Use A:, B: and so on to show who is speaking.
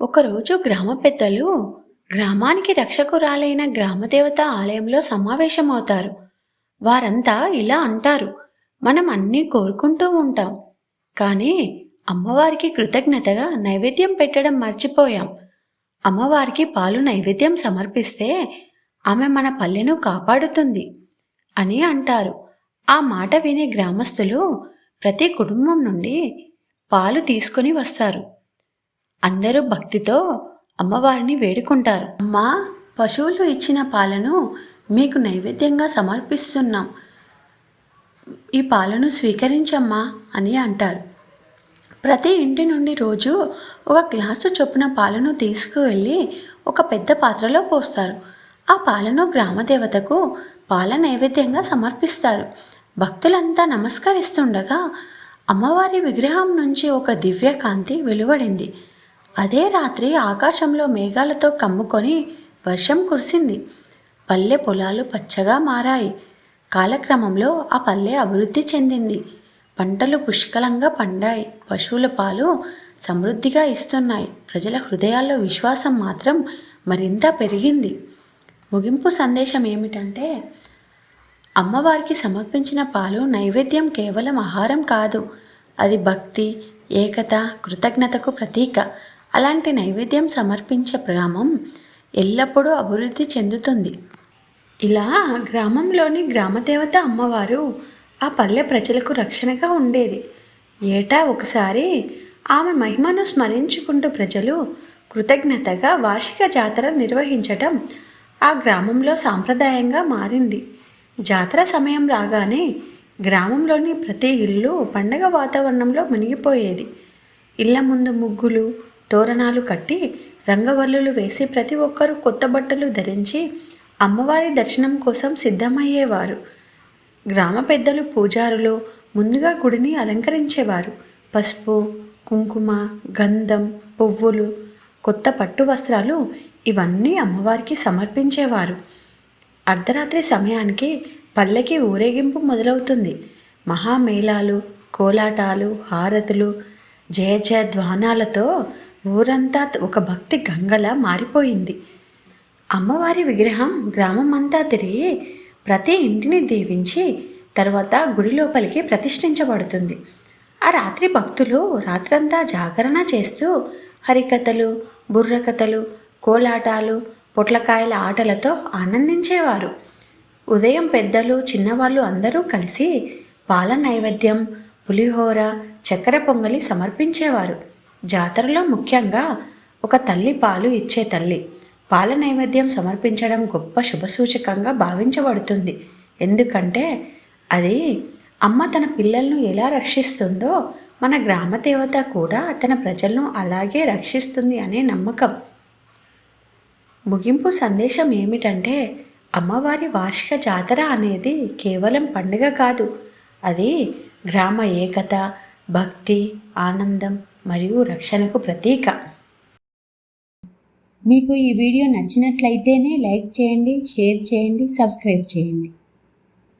A: ఒకరోజు గ్రామ పెద్దలు గ్రామానికి రక్షకురాలైన గ్రామదేవత ఆలయంలో సమావేశమవుతారు. వారంతా ఇలా అంటారు మనం అన్నీ కోరుకుంటూ ఉంటాం. కానీ అమ్మవారికి కృతజ్ఞతగా నైవేద్యం పెట్టడం మర్చిపోయాం. అమ్మవారికి పాలు నైవేద్యం సమర్పిస్తే ఆమె మన పల్లెను కాపాడుతుంది అని అంటారు. ఆ మాట వినే గ్రామస్తులు ప్రతి కుటుంబం నుండి పాలు తీసుకొని వస్తారు. అందరూ భక్తితో అమ్మవారిని వేడుకుంటారు. అమ్మా పశువులు ఇచ్చిన పాలను మీకు నైవేద్యంగా సమర్పిస్తున్నాం. ఈ పాలను స్వీకరించమ్మా అని అంటారు. ప్రతి ఇంటి నుండి రోజు ఒక గ్లాసు చొప్పున పాలను తీసుకువెళ్ళి ఒక పెద్ద పాత్రలో పోస్తారు. ఆ పాలను గ్రామదేవతకు పాల నైవేద్యంగా సమర్పిస్తారు. భక్తులంతా నమస్కరిస్తుండగా అమ్మవారి విగ్రహం నుంచి ఒక దివ్య కాంతి వెలువడింది. అదే రాత్రి ఆకాశంలో మేఘాలతో కమ్ముకొని వర్షం కురిసింది. పల్లె పొలాలు పచ్చగా మారాయి. కాలక్రమంలో ఆ పల్లె అభివృద్ధి చెందింది. పంటలు పుష్కలంగా పండాయి. పశువుల పాలు సమృద్ధిగా ఇస్తున్నాయి. ప్రజల హృదయాల్లో విశ్వాసం మాత్రం మరింత పెరిగింది. ముగింపు సందేశం ఏమిటంటే అమ్మవారికి సమర్పించిన పాలు నైవేద్యం కేవలం ఆహారం కాదు. అది భక్తి ఏకత కృతజ్ఞతకు ప్రతీక. అలాంటి నైవేద్యం సమర్పించే గ్రామం ఎల్లప్పుడూ అభివృద్ధి చెందుతుంది. ఇలా గ్రామంలోని గ్రామదేవత అమ్మవారు ఆ పల్లె ప్రజలకు రక్షణగా ఉండేది. ఏటా ఒకసారి ఆమె మహిమను స్మరించుకుంటూ ప్రజలు కృతజ్ఞతగా వార్షిక జాతర నిర్వహించటం ఆ గ్రామంలో సాంప్రదాయంగా మారింది. జాతర సమయం రాగానే గ్రామంలోని ప్రతి ఇల్లు పండగ వాతావరణంలో మునిగిపోయేది. ఇళ్ళ ముందు ముగ్గులు తోరణాలు కట్టి రంగవల్లులు వేసి ప్రతి ఒక్కరూ కొత్త బట్టలు ధరించి అమ్మవారి దర్శనం కోసం సిద్ధమయ్యేవారు. గ్రామ పెద్దలు పూజారులు ముందుగా గుడిని అలంకరించేవారు. పసుపు కుంకుమ గంధం పువ్వులు కొత్త పట్టు వస్త్రాలు ఇవన్నీ అమ్మవారికి సమర్పించేవారు. అర్ధరాత్రి సమయానికి పల్లెకి ఊరేగింపు మొదలవుతుంది. మహామేళాలు కోలాటాలు హారతులు జయ జయ ధ్వానాలతో ఊరంతా ఒక భక్తి గంగలా మారిపోయింది. అమ్మవారి విగ్రహం గ్రామం అంతా తిరిగి ప్రతి ఇంటిని దీవించి తర్వాత గుడి లోపలికి ప్రతిష్ఠించబడుతుంది. ఆ రాత్రి భక్తులు రాత్రంతా జాగరణ చేస్తూ హరికథలు బుర్రకథలు కోలాటాలు పొట్లకాయల ఆటలతో ఆనందించేవారు. ఉదయం పెద్దలు చిన్నవాళ్ళు అందరూ కలిసి పాల నైవేద్యం పులిహోర చక్కెర పొంగలి సమర్పించేవారు. జాతరలో ముఖ్యంగా ఒక తల్లి పాలు ఇచ్చే తల్లి. పాల నైవేద్యం సమర్పించడం గొప్ప శుభసూచకంగా భావించబడుతుంది. ఎందుకంటే అది అమ్మ తన పిల్లలను ఎలా రక్షిస్తుందో మన గ్రామ దేవత కూడా తన ప్రజలను అలాగే రక్షిస్తుంది అనే నమ్మకం. ముగింపు సందేశం ఏమిటంటే అమ్మవారి వార్షిక జాతర అనేది కేవలం పండుగ కాదు. అది గ్రామ ఏకత భక్తి ఆనందం మరియు రక్షణకు ప్రతీక.
B: మీకు ఈ వీడియో నచ్చినట్లయితేనే లైక్ చేయండి షేర్ చేయండి సబ్స్క్రైబ్ చేయండి.